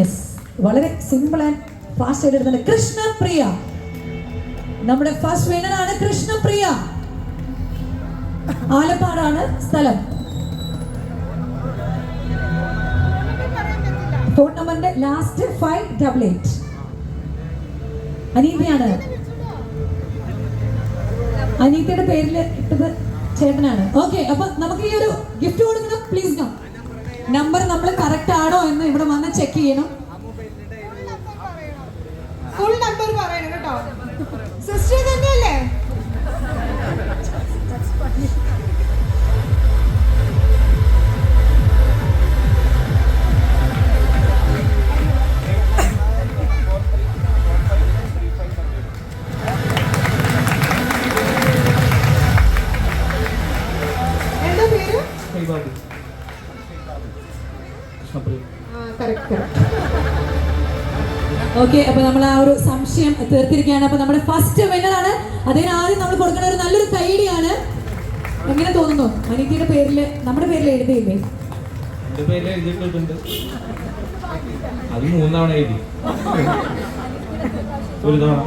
Yes വളരെ simple and fast ആയിട്ട് എടുത്തത് കൃഷ്ണപ്രിയ. നമ്മുടെ ഫസ്റ്റ് വിനറാണ് കൃഷ്ണപ്രിയ. ആലപ്പാടാണ് സ്ഥലം. ഫോൺ നമ്പറിന്റെ ലാസ്റ്റ് ഫൈവ് ഡബിൾ എയ്റ്റ് അനീതയാണ്. അനീതയുടെ പേരിൽ ഇട്ടത് ചേട്ടനാണ്. ഓക്കെ അപ്പൊ നമുക്ക് ഈ ഒരു ഗിഫ്റ്റ് കൊടുക്കണം പ്ലീസ് നോ നമ്പർ നമ്മൾ കറക്റ്റ് ആണോ എന്ന് ഇവിടെ ചെക്ക് ചെയ്യണം. ഫുൾ നമ്പർ പറയണം കേട്ടോ. സിസ്റ്റർ തന്നെയല്ലേ? എന്താ പേര്? കൃഷ്ണപ്രിയ. ഓക്കെ അപ്പൊ നമ്മൾ ആ ഒരു സംശയം തീർത്തിരിക്കുകയാണ്. അപ്പൊ നമ്മുടെ ഫസ്റ്റ് വിന്നറാണ് അതിന് ആദ്യം നമ്മൾ കൊടുക്കുന്ന ഒരു നല്ലൊരു കൈഡിയാണ് എങ്ങനെ തോന്നുന്നു? അനീതിയുടെ പേരിൽ നമ്മുടെ പേരിൽ എഴുതിയില്ലേ? അത് മൂന്നവണ എഴുതി ഒരു തവണ.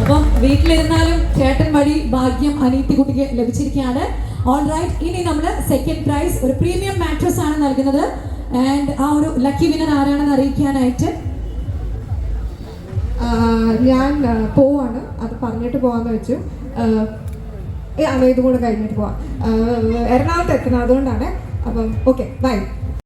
അപ്പം വീട്ടിലിരുന്നാലും ചേട്ടൻ വഴി ഭാഗ്യം അനീതി കുട്ടിക്ക് ലഭിച്ചിരിക്കുകയാണ്. ഓൾ റൈറ്റ് ഇനി നമ്മൾ സെക്കൻഡ് പ്രൈസ് ഒരു പ്രീമിയം മാട്രസ് ആണ് നൽകുന്നത്. ആൻഡ് ആ ഒരു ലക്കി വിന്നർ ആരാണെന്ന് അറിയിക്കാനായിട്ട്? ഞാൻ പോവാണ്. അത് പറഞ്ഞിട്ട് പോവാന്ന് വെച്ചു. ഇതും കൂടെ കഴിഞ്ഞിട്ട് പോവാം. എറണാകുളത്ത് എത്തണം അതുകൊണ്ടാണ്. അപ്പം ഓക്കെ ബൈ